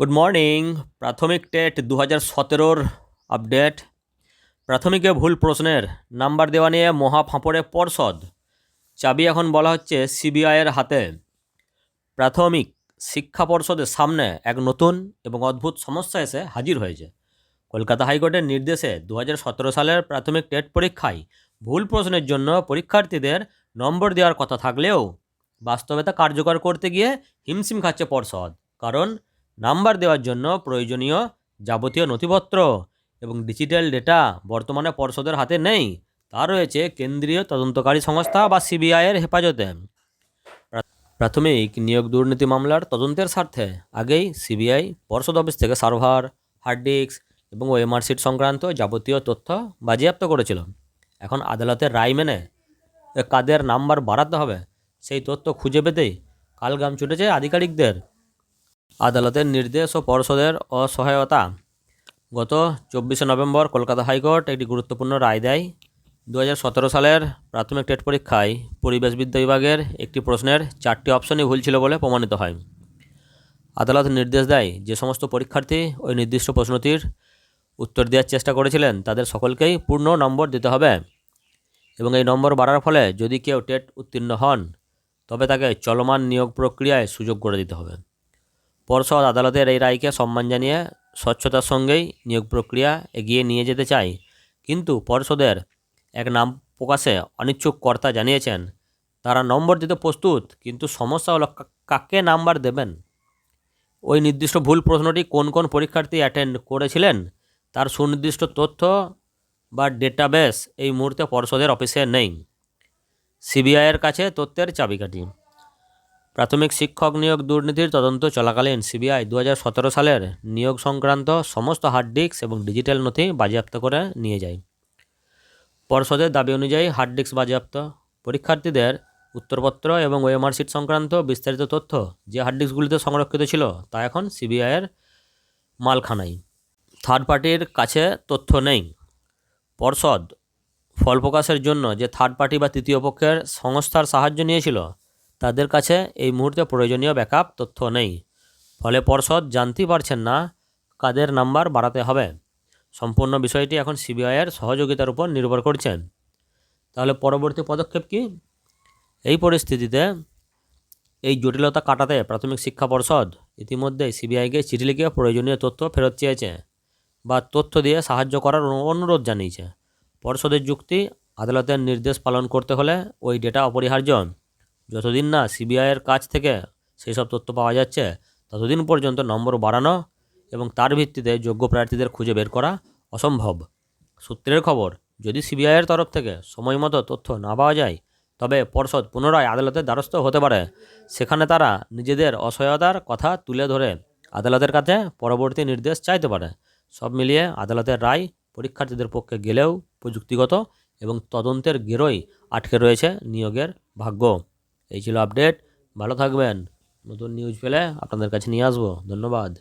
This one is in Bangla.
গুড মর্নিং প্রাথমিক টেট দু হাজার সতেরোর আপডেট প্রাথমিকে ভুল প্রশ্নের নাম্বার দেওয়া নিয়ে মহা ফাঁপড়ে পর্ষদ। চাবি এখন বলা হচ্ছে সিবিআইয়ের হাতে। প্রাথমিক শিক্ষা পর্ষদের সামনে এক নতুন এবং অদ্ভুত সমস্যা এসে হাজির হয়েছে। কলকাতা হাইকোর্টের নির্দেশে দু সালের প্রাথমিক টেট পরীক্ষায় ভুল প্রশ্নের জন্য পরীক্ষার্থীদের নম্বর দেওয়ার কথা থাকলেও বাস্তবে তা কার্যকর করতে গিয়ে হিমশিম খাচ্ছে পর্ষদ। কারণ নাম্বার দেওয়ার জন্য প্রয়োজনীয় যাবতীয় নথিপত্র এবং ডিজিটাল ডেটা বর্তমানে পর্ষদের হাতে নেই। তা রয়েছে কেন্দ্রীয় তদন্তকারী সংস্থা বা সিবিআইয়ের হেফাজতে। প্রাথমিক নিয়োগ দুর্নীতি মামলার তদন্তের স্বার্থে আগেই সিবিআই পর্ষদ অফিস থেকে সার্ভার হার্ড ডিস্ক এবং ওএমআর সিট সংক্রান্ত যাবতীয় তথ্য বাজেয়াপ্ত করেছিল। এখন আদালতের রায় মেনে কাদের নাম্বার বাড়াতে হবে সেই তথ্য খুঁজে পেতেই কালগাম ছুটেছে আধিকারিকদের আদালতের নির্দেশ ও পর্ষদের অসহায়তা। গত চব্বিশে নভেম্বর কলকাতা হাইকোর্ট একটি গুরুত্বপূর্ণ রায় দেয়। দু হাজার সতেরো সালের প্রাথমিক টেট পরীক্ষায় পরিবেশবিদ্যা বিভাগের একটি প্রশ্নের চারটি অপশনই ভুল ছিল বলে প্রমাণিত হয়। আদালত নির্দেশ দেয়, যে সমস্ত পরীক্ষার্থী ওই নির্দিষ্ট প্রশ্নটির উত্তর দেওয়ার চেষ্টা করেছিলেন, তাদের সকলকেই পূর্ণ নম্বর দিতে হবে। এবং এই নম্বর বাড়ার ফলে যদি কেউ টেট উত্তীর্ণ হন, তবে তাকে চলমান নিয়োগ প্রক্রিয়ায় সুযোগ করে দিতে হবে। পর্ষদ আদালতের এই রায়কে সম্মান জানিয়ে স্বচ্ছতার সঙ্গেই নিয়োগ প্রক্রিয়া এগিয়ে নিয়ে যেতে চায়। কিন্তু পর্ষদের এক নাম প্রকাশে অনিচ্ছুক কর্তা জানিয়েছেন, তারা নম্বর দিতে প্রস্তুত, কিন্তু সমস্যা হলো কাকে নাম্বার দেবেন? ওই নির্দিষ্ট ভুল প্রশ্নটি কোন কোন পরীক্ষার্থী অ্যাটেন্ড করেছিলেন? তার সুনির্দিষ্ট তথ্য বা ডেটাবেস এই মুহূর্তে পর্ষদের অফিসে নেই। সিবিআইয়ের কাছে তথ্যের চাবিকাঠি। প্রাথমিক শিক্ষক নিয়োগ দুর্নীতির তদন্ত চলাকালীন সিবিআই দু হাজার সতেরো সালের নিয়োগ সংক্রান্ত সমস্ত হার্ড ডিস্ক এবং ডিজিটাল নথি বাজেয়াপ্ত করে নিয়ে যায়। পর্ষদের দাবি অনুযায়ী হার্ড ডিস্ক বাজেয়াপ্ত। পরীক্ষার্থীদের উত্তরপত্র এবং সিট সংক্রান্ত বিস্তারিত তথ্য যে হার্ড ডিস্কগুলিতে সংরক্ষিত ছিল তা এখন সিবিআইয়ের মালখানায়। থার্ড পার্টির কাছে তথ্য নেই। পর্ষদ ফল প্রকাশের জন্য যে থার্ড পার্টি বা তৃতীয় পক্ষের সংস্থার সাহায্য নিয়েছিল তাদের কাছে এই মুহূর্তে প্রয়োজনীয় ব্যাকআপ তথ্য নেই। ফলে পর্ষদ জানতেই পারছেন না কাদের নাম্বার বাড়াতে হবে। সম্পূর্ণ বিষয়টি এখন সিবিআইয়ের সহযোগিতার উপর নির্ভর করছেন তাহলে পরবর্তী পদক্ষেপ কি? এই পরিস্থিতিতে এই জটিলতা কাটাতে প্রাথমিক শিক্ষা পর্ষদ ইতিমধ্যে সিবিআইকে চিঠি লিখে প্রয়োজনীয় তথ্য ফেরত চেয়েছে বা তথ্য দিয়ে সাহায্য করার অনুরোধ জানিয়েছে। পর্ষদের যুক্তি, আদালতের নির্দেশ পালন করতে হলে ওই ডেটা অপরিহার্য। যতদিন না সিবিআইয়ের কাছ থেকে সেই সব তথ্য পাওয়া যাচ্ছে, ততদিন পর্যন্ত নম্বর বাড়ানো এবং তার ভিত্তিতে যোগ্য প্রার্থীদের খুঁজে বের করা অসম্ভব। সূত্রের খবর, যদি সিবিআইয়ের তরফ থেকে সময় মতো তথ্য না পাওয়া যায়, তবে পর্ষদ পুনরায় আদালতের দ্বারস্থ হতে পারে। সেখানে তারা নিজেদের অসহায়তার কথা তুলে ধরে আদালতের কাছে পরবর্তী নির্দেশ চাইতে পারে। সব মিলিয়ে আদালতের রায় পরীক্ষার্থীদের পক্ষে গেলেও প্রযুক্তিগত এবং তদন্তের গেরোই আটকে রয়েছে নিয়োগের ভাগ্য। এই ছিল আপডেট ভালো থাকবেন। নতুন নিউজ পেলে আপনাদের কাছে নিয়ে আসব। ধন্যবাদ।